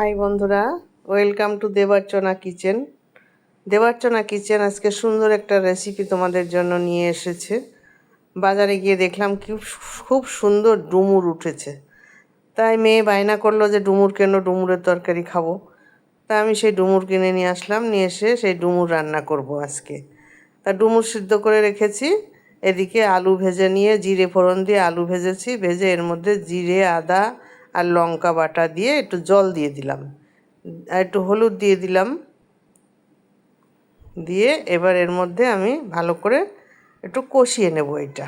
High বন্ধুরা, welcome to Debarchana kitchen. Debarchana kitchen আজকে সুন্দর একটা রেসিপি তোমাদের জন্য নিয়ে এসেছে। বাজারে গিয়ে দেখলাম কি খুব সুন্দর ডুমুর উঠেছে। তাই মেয়ে বায়না করল যে ডুমুর কেন ডুমুরের তরকারি খাব। তা আমি সেই ডুমুর কিনে নিয়ে আসলাম, নিয়ে এসে সেই ডুমুর রান্না করব আজকে। তা ডুমুর সিদ্ধ করে রেখেছি, এদিকে আলু ভেজে নিয়ে, জিরে ফোড়ন দিয়ে আলু ভেজেছি, ভেজে এর মধ্যে জিরে, আদা আর লঙ্কা বাটা দিয়ে একটু জল দিয়ে দিলাম। আর একটু হলুদ দিয়ে দিলাম। দিয়ে এবার এর মধ্যে আমি ভালো করে একটু কষিয়ে নেব এটা।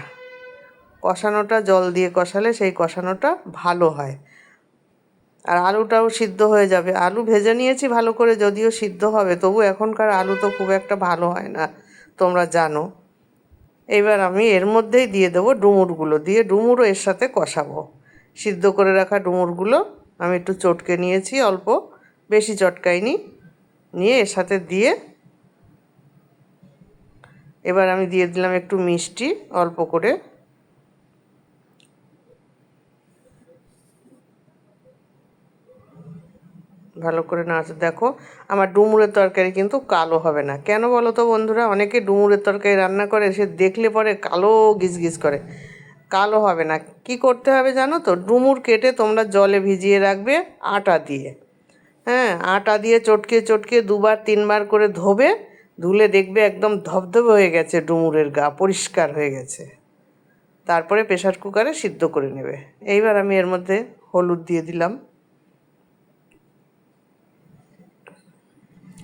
কষানোটা, জল দিয়ে কষালে সেই কষানোটা ভালো হয়। আর আলুটাও সিদ্ধ হয়ে যাবে। আলু ভেজে নিয়েছি ভালো করে, যদিও সিদ্ধ হবে, তবু এখনকার আলু তো খুব একটা ভালো হয় না, তোমরা জানো। এবার আমি এর মধ্যেই দিয়ে দেবো ডুমুরগুলো, দিয়ে ডুমুরও এর সাথে কষাবো। সিদ্ধ করে রাখা ডুমুরগুলো আমি একটু চটকে নিয়েছি অল্প, বেশি চটকাইনি। নিয়ে এর সাথে দিয়ে এবার আমি দিয়ে দিলাম একটু মিষ্টি, অল্প করে। ভালো করে নাচ, দেখো, আমার ডুমুরের তরকারি কিন্তু কালো হবে না। কেন বলো তো বন্ধুরা? অনেকে ডুমুরের তরকারি রান্না করে, সে দেখলে পরে কালো গিজগিজ করে। কালো হবে না। কি করতে হবে জানো তো? ডুমুর কেটে তোমরা জলে ভিজিয়ে রাখবে আটা দিয়ে। হ্যাঁ আটা দিয়ে চটকে চটকে দুবার তিনবার করে ধোবে, ধুলে দেখবে একদম ধবধবে হয়ে গেছে ডুমুরের গা, পরিষ্কার হয়ে গেছে। তারপরে প্রেশার কুকারে সিদ্ধ করে নেবে। এইবার আমি এর মধ্যে হলুদ দিয়ে দিলাম।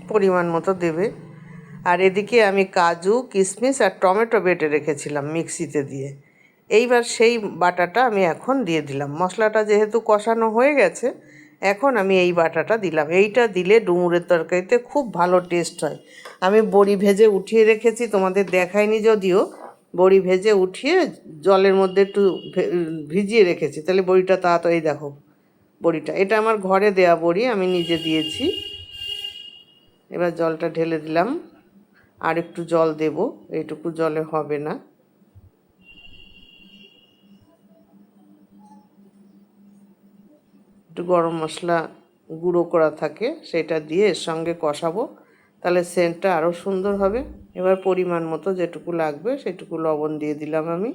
পরিমাণ মতো দেবে। আর এদিকে আমি কাজু কিশমিশ আর টমেটো বেটে রেখেছিলাম মিক্সিতে দিয়ে। এইবার সেই বাটাটা আমি এখন দিয়ে দিলাম। মশলাটা যেহেতু কষানো হয়ে গেছে, এখন আমি এই বাটাটা দিলাম। এইটা দিলে ডুমুরের তরকারিতে খুব ভালো টেস্ট হয়। আমি বড়ি ভেজে উঠিয়ে রেখেছি, তোমাদের দেখায়নি যদিও। বড়ি ভেজে উঠিয়ে জলের মধ্যে একটু ভিজিয়ে রেখেছি। তাহলে বড়িটা তাড়াতাড়ি দেখো, বড়িটা। এটা আমার ঘরে দেয়া বড়ি, আমি নিজে দিয়েছি। এবার জলটা ঢেলে দিলাম। আর একটু জল দেব, এইটুকু জলে হবে না। একটু গরম মশলা গুঁড়ো করা থাকে, সেটা দিয়ে এর সঙ্গে কষাবো। তাহলে সেন্টটা আরও সুন্দর হবে। এবার পরিমাণ মতো যেটুকু লাগবে, সেটুকু লবণ দিয়ে দিলাম আমি।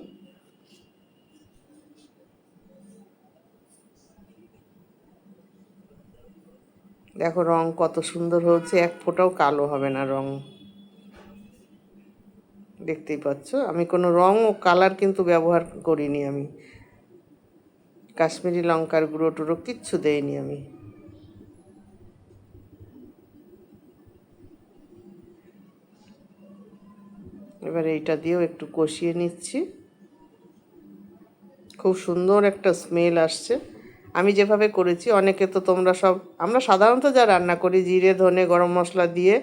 দেখো রং কত সুন্দর হয়েছে, এক ফোঁটাও কালো হবে না রং। দেখতেই পাচ্ছ? আমি কোনো রং ও কালার কিন্তু ব্যবহার করিনি আমি। কাশ্মীরি লঙ্কার গুঁড়ো টুড়ো কিচ্ছু দেইনি আমি। এবার এইটা দিয়েও একটু কষিয়ে নিচ্ছি। খুব সুন্দর একটা স্মেল আসছে। আমি যেভাবে করেছি, অনেকে তো তোমরা সব, আমরা সাধারণত যা রান্না করি, জিরে, ধনে, গরম মশলা দিয়ে,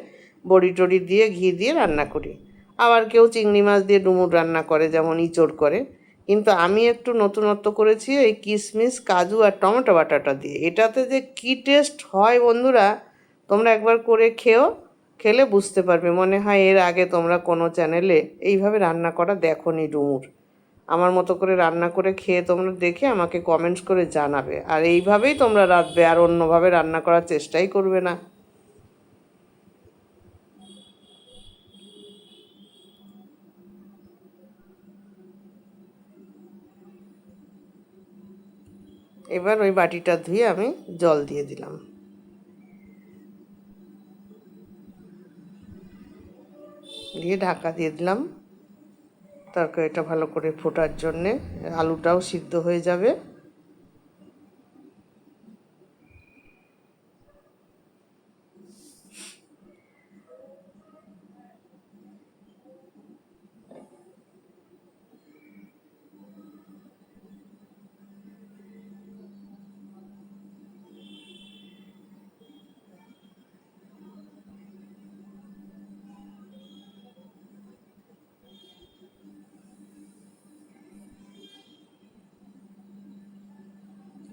বড়ি টড়ি দিয়ে, ঘি দিয়ে রান্না করি। আবার কেউ চিংড়ি মাছ দিয়ে ডুমুর রান্না করে, যেমন ইঁচড় করে। কিন্তু আমি একটু নতুনত্ব করেছি এই কিশমিশ কাজু আর টমেটো বাটাটা দিয়ে। এটাতে যে কী টেস্ট হয় বন্ধুরা, তোমরা একবার করে খেও, খেলে বুঝতে পারবে। মনে হয় এর আগে তোমরা কোনো চ্যানেলে এইভাবে রান্না করা দেখো নি ডুমুর। আমার মতো করে রান্না করে খেয়ে তোমরা দেখে আমাকে কমেন্টস করে জানাবে। আর এইভাবেই তোমরা রাঁধবে, আর অন্যভাবে রান্না করার চেষ্টাই করবে না। এবার ওই বাটিটা ধুয়ে আমি জল দিয়ে দিলাম। দিয়ে ঢাকা দিয়ে দিলাম তরকারিটা ভালো করে ফোটার জন্যে। আলুটাও সিদ্ধ হয়ে যাবে।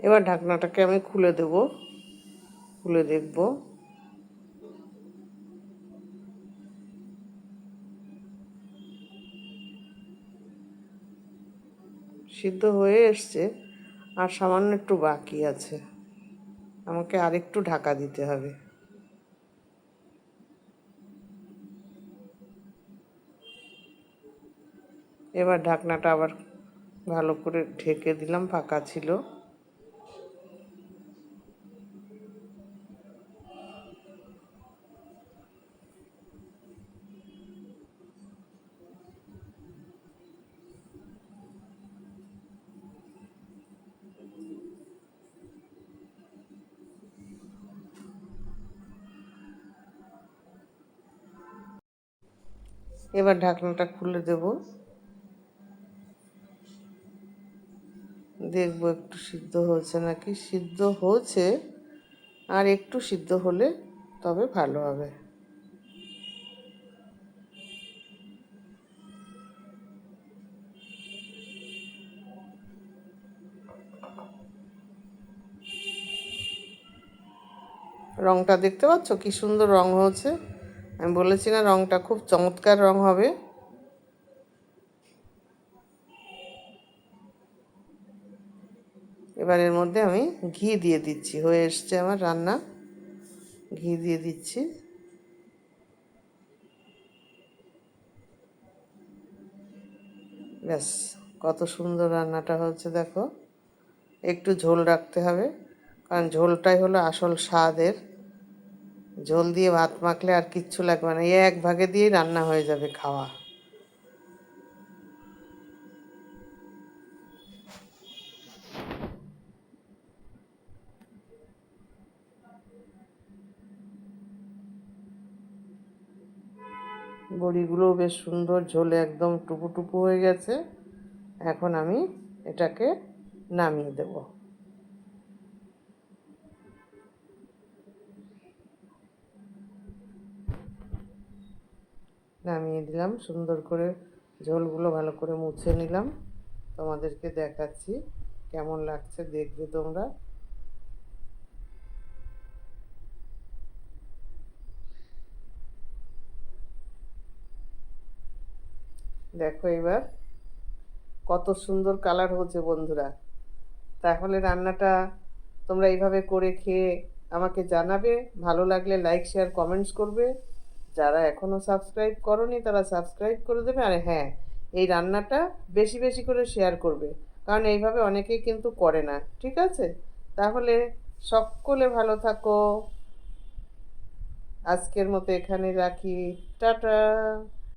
এবার ঢাকনাটাকে আমি খুলে দেব। খুলে দেখব। সিদ্ধ হয়ে এসছে, আর সামান্য একটু বাকি আছে। আমাকে আরেকটু ঢাকা দিতে হবে। এবার ঢাকনাটা আবার ভালো করে ঢেকে দিলাম, ফাঁকা ছিল। এবার ঢাকনাটা খুলে দেব। দেখব একটু সিদ্ধ হয়েছে নাকি? সিদ্ধ হয়েছে, আর একটু সিদ্ধ হলে তবে ভালো হবে। রংটা দেখতে পাচ্ছ? কি সুন্দর রং হয়েছে। আমি বলেছি না রংটা খুব চমৎকার রং হবে। এবার এর মধ্যে আমি ঘি দিয়ে দিচ্ছি। হয়ে এসছে আমার রান্না। ঘি দিয়ে দিচ্ছি। ব্যাস, কত সুন্দর রান্নাটা হচ্ছে দেখো। একটু ঝোল রাখতে হবে, কারণ ঝোলটাই হলো আসল স্বাদের। ঝোল দিয়ে ভাত মাখলে আর কিচ্ছু লাগবে না। এক ভাগে দিয়েই রান্না হয়ে যাবে খাওয়া। বড়িগুলোও বেশ সুন্দর, ঝোলে একদম টুপু টুপু হয়ে গেছে। এখন আমি এটাকে নামিয়ে দেব। নামিয়ে দিলাম। সুন্দর করে ঝোলগুলো ভালো করে মুছে নিলাম। তোমাদেরকে দেখাচ্ছি কেমন লাগছে, দেখবে তোমরা। দেখো এবার কত সুন্দর কালার হচ্ছে বন্ধুরা। তাহলে রান্নাটা তোমরা এইভাবে করে খেয়ে আমাকে জানাবে। ভালো লাগলে লাইক শেয়ার কমেন্টস করবে। যারা এখনও সাবস্ক্রাইব করনি তারা সাবস্ক্রাইব করে দেবে আর হ্যাঁ এই রান্নাটা বেশি বেশি করে শেয়ার করবে। কারণ এইভাবে অনেকেই কিন্তু করে না, ঠিক আছে? তাহলে সকলে ভালো থাকো। আজকের মতো এখানে রাখি। টাটা।